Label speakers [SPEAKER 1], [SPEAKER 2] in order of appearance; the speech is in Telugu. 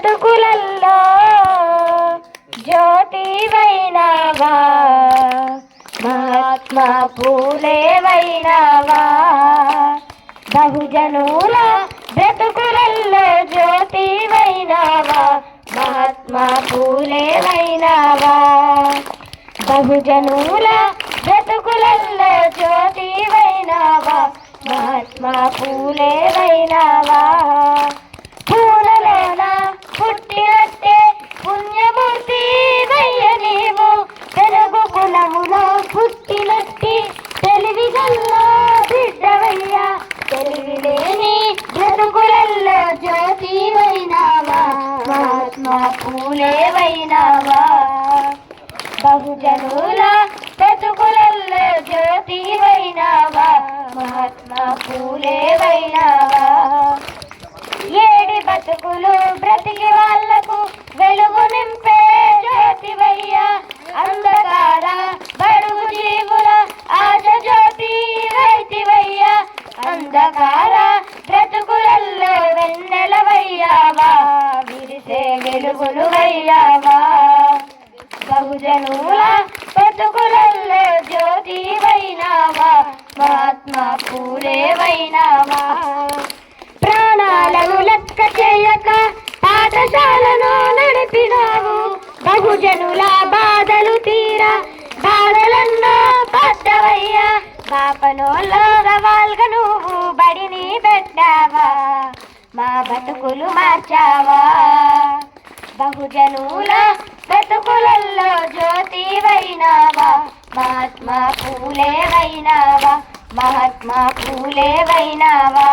[SPEAKER 1] బ్రతుకులల్లో జ్యోతివైనవా? మహాత్మా పూలేవైనవా? బహుజనుల బ్రతుకులల్లో జ్యోతివైనవా? మహాత్మా పూలేవైనవా? బహుజనుల బ్రతుకులల్లో జ్యోతివైనవా? మహాత్మా పూలేవైనవా? పూలేవైనావా? బహుజనుల బ్రతుకులల్లో జ్యోతివైనావా? మహాత్మా పూలేవైనావా? ఏడి బతుకులు బ్రతికి వాళ్ళకు వెలుగు నింపే జ్యోతివయ్యా. అంధకార బడుగు జీవుల ఆశ జ్యోతి వైతివయ్యా అంధకార బ్రతుకులల్లో వెన్నెలవయ్యావా? వెలుగులు వయ్యావా బహుజనుల బతుకులల్లో జ్యోతి వైనావా మహాత్మా పూలే వైనావా ప్రాణాలను లెక్క చేయక పాఠశాలను నడిపినావు. బహుజనుల బాధలు తీరా బాధలన్నో పడ్డవయ్యా పాపనోళ్ళ సవాల్గా నువ్వు బడిని పెట్టావా? మా బతుకులు మార్చావా? బహుజనుల బతుకులల్లో జ్యోతి వైనావా మహాత్మా పూలే వైనావా మహాత్మా పూలే వైనావా